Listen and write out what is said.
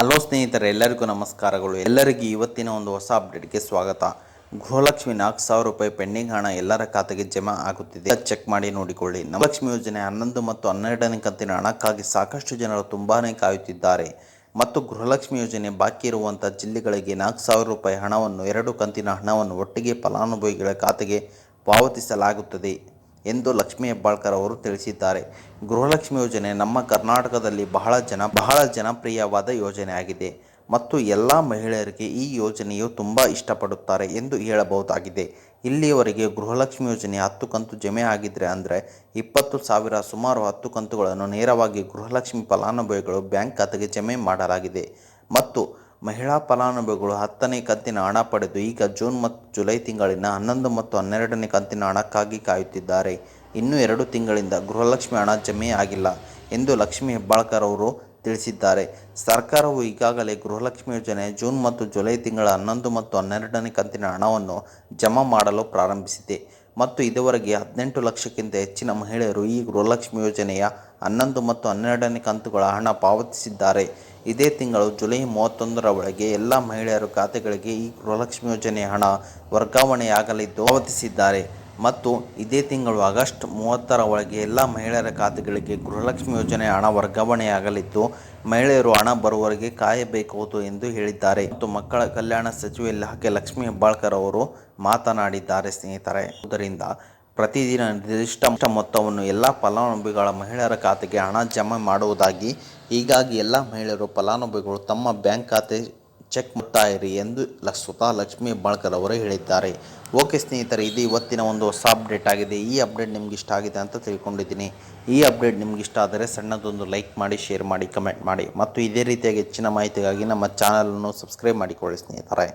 Hello ಸ್ನೇಹಿತರೆ, ಎಲ್ಲರಿಗೂ ನಮಸ್ಕಾರಗಳು. ಎಲ್ಲರಿಗೂ ಇವತ್ತಿನ ಒಂದು ಹೊಸ ಅಪ್ಡೇಟ್ಗೆ ಸ್ವಾಗತ. ಗೃಹಲಕ್ಷ್ಮಿ ನಾಲ್ಕು ಸಾವಿರ ರೂಪಾಯಿ ಪೆಂಡಿಂಗ್ ಹಣ ಎಲ್ಲರ ಖಾತೆಗೆ ಜಮಾ ಆಗುತ್ತಿದೆ. ಚೆಕ್ ಮಾಡಿ ನೋಡಿಕೊಳ್ಳಿ. ನವಲಕ್ಷ್ಮಿ ಯೋಜನೆ ಹನ್ನೊಂದು ಮತ್ತು ಹನ್ನೆರಡನೇ ಕಂತಿನ ಹಣಕ್ಕಾಗಿ ಸಾಕಷ್ಟು ಜನರು ತುಂಬಾ ಕಾಯುತ್ತಿದ್ದಾರೆ. ಮತ್ತು ಗೃಹಲಕ್ಷ್ಮಿ ಯೋಜನೆ ಬಾಕಿ ಇರುವಂಥ ಜಿಲ್ಲೆಗಳಿಗೆ ನಾಲ್ಕು ಸಾವಿರ ರೂಪಾಯಿ ಹಣವನ್ನು, ಎರಡು ಕಂತಿನ ಹಣವನ್ನು ಒಟ್ಟಿಗೆ ಫಲಾನುಭವಿಗಳ ಖಾತೆಗೆ ಪಾವತಿಸಲಾಗುತ್ತದೆ. ಎಂದು ಲಕ್ಷ್ಮೀ ಹೆಬ್ಬಾಳ್ಕರ್ ಅವರು ತಿಳಿಸಿದ್ದಾರೆ. ಗೃಹಲಕ್ಷ್ಮಿ ಯೋಜನೆ ನಮ್ಮ ಕರ್ನಾಟಕದಲ್ಲಿ ಬಹಳ ಜನ, ಬಹಳ ಜನಪ್ರಿಯವಾದ ಯೋಜನೆಯಾಗಿದೆ ಮತ್ತು ಎಲ್ಲ ಮಹಿಳೆಯರಿಗೆ ಈ ಯೋಜನೆಯು ತುಂಬ ಇಷ್ಟಪಡುತ್ತಾರೆ ಎಂದು ಹೇಳಬಹುದಾಗಿದೆ. ಇಲ್ಲಿಯವರೆಗೆ ಗೃಹಲಕ್ಷ್ಮಿ ಯೋಜನೆ ಹತ್ತು ಕಂತು ಜಮೆ ಆಗಿದ್ರೆ ಅಂದರೆ ಇಪ್ಪತ್ತು ಸಾವಿರ, ಸುಮಾರು ಹತ್ತು ಕಂತುಗಳನ್ನು ನೇರವಾಗಿ ಗೃಹಲಕ್ಷ್ಮಿ ಫಲಾನುಭವಿಗಳು ಬ್ಯಾಂಕ್ ಖಾತೆಗೆ ಜಮೆ ಮಾಡಲಾಗಿದೆ. ಮತ್ತು ಮಹಿಳಾ ಫಲಾನುಭವಿಗಳು ಹತ್ತನೇ ಕಂತಿನ ಹಣ ಪಡೆದು ಈಗ ಜೂನ್ ಮತ್ತು ಜುಲೈ ತಿಂಗಳಿನ ಹನ್ನೊಂದು ಮತ್ತು ಹನ್ನೆರಡನೇ ಕಂತಿನ ಹಣಕ್ಕಾಗಿ ಕಾಯುತ್ತಿದ್ದಾರೆ. ಇನ್ನು ಎರಡು ತಿಂಗಳಿಂದ ಗೃಹಲಕ್ಷ್ಮಿ ಹಣ ಜಮೆ ಆಗಿಲ್ಲ ಎಂದು ಲಕ್ಷ್ಮೀ ಹೆಬ್ಬಾಳ್ಕರ್ ಅವರು ತಿಳಿಸಿದ್ದಾರೆ. ಸರ್ಕಾರವು ಈಗಾಗಲೇ ಗೃಹಲಕ್ಷ್ಮಿ ಯೋಜನೆ ಜೂನ್ ಮತ್ತು ಜುಲೈ ತಿಂಗಳ ಹನ್ನೊಂದು ಮತ್ತು ಹನ್ನೆರಡನೇ ಕಂತಿನ ಹಣವನ್ನು ಜಮಾ ಮಾಡಲು ಪ್ರಾರಂಭಿಸಿದೆ ಮತ್ತು ಇದುವರೆಗೆ ಹದಿನೆಂಟು ಲಕ್ಷಕ್ಕಿಂತ ಹೆಚ್ಚಿನ ಮಹಿಳೆಯರು ಈ ಗೃಹಲಕ್ಷ್ಮಿ ಯೋಜನೆಯ ಹನ್ನೊಂದು ಮತ್ತು ಹನ್ನೆರಡನೇ ಕಂತುಗಳ ಹಣ ಪಾವತಿಸಿದ್ದಾರೆ. ಇದೇ ತಿಂಗಳು ಜುಲೈ ಮೂವತ್ತೊಂದರ ಒಳಗೆ ಎಲ್ಲ ಮಹಿಳೆಯರ ಖಾತೆಗಳಿಗೆ ಈ ಗೃಹಲಕ್ಷ್ಮಿ ಯೋಜನೆಯ ಹಣ ವರ್ಗಾವಣೆಯಾಗಲಿದ್ದು ಪಾವತಿಸಿದ್ದಾರೆ. ಮತ್ತು ಇದೇ ತಿಂಗಳು ಆಗಸ್ಟ್ ಮೂವತ್ತರ ಒಳಗೆ ಎಲ್ಲ ಮಹಿಳೆಯರ ಖಾತೆಗಳಿಗೆ ಗೃಹಲಕ್ಷ್ಮಿ ಯೋಜನೆ ಹಣ ವರ್ಗಾವಣೆಯಾಗಲಿದ್ದು, ಮಹಿಳೆಯರು ಹಣ ಬರುವವರೆಗೆ ಕಾಯಬೇಕು ಎಂದು ಹೇಳಿದ್ದಾರೆ. ಮತ್ತು ಮಕ್ಕಳ ಕಲ್ಯಾಣ ಸಚಿವೆ ಇಲಾಖೆ ಲಕ್ಷ್ಮೀ ಹೆಬ್ಬಾಳ್ಕರ್ ಅವರು ಮಾತನಾಡಿದ್ದಾರೆ ಸ್ನೇಹಿತರೆ. ಇದರಿಂದ ಪ್ರತಿದಿನ ನಿರ್ದಿಷ್ಟ ಮೊತ್ತವನ್ನು ಎಲ್ಲ ಫಲಾನುಭವಿಗಳ ಮಹಿಳೆಯರ ಖಾತೆಗೆ ಹಣ ಜಮಾ ಮಾಡುವುದಾಗಿ, ಹೀಗಾಗಿ ಎಲ್ಲ ಮಹಿಳೆಯರು ಫಲಾನುಭವಿಗಳು ತಮ್ಮ ಬ್ಯಾಂಕ್ ಖಾತೆ ಚೆಕ್ ಮಾಡ್ತಾ ಎಂದು ಸ್ವತಃ ಲಕ್ಷ್ಮೀ ಹೆಬ್ಬಾಳ್ಕರ್ ಅವರು ಹೇಳಿದ್ದಾರೆ. ಓಕೆ ಸ್ನೇಹಿತರೆ, ಇದು ಇವತ್ತಿನ ಒಂದು ಹೊಸ ಅಪ್ಡೇಟ್ ಆಗಿದೆ. ಈ ಅಪ್ಡೇಟ್ ನಿಮ್ಗೆ ಇಷ್ಟ ಆಗಿದೆ ಅಂತ ತಿಳ್ಕೊಂಡಿದ್ದೀನಿ. ಈ ಅಪ್ಡೇಟ್ ನಿಮ್ಗೆ ಇಷ್ಟ ಆದರೆ ಸಣ್ಣದೊಂದು ಲೈಕ್ ಮಾಡಿ, ಶೇರ್ ಮಾಡಿ, ಕಮೆಂಟ್ ಮಾಡಿ. ಮತ್ತು ಇದೇ ರೀತಿಯಾಗಿ ಹೆಚ್ಚಿನ ಮಾಹಿತಿಗಾಗಿ ನಮ್ಮ ಚಾನಲನ್ನು ಸಬ್ಸ್ಕ್ರೈಬ್ ಮಾಡಿಕೊಳ್ಳಿ ಸ್ನೇಹಿತರೆ.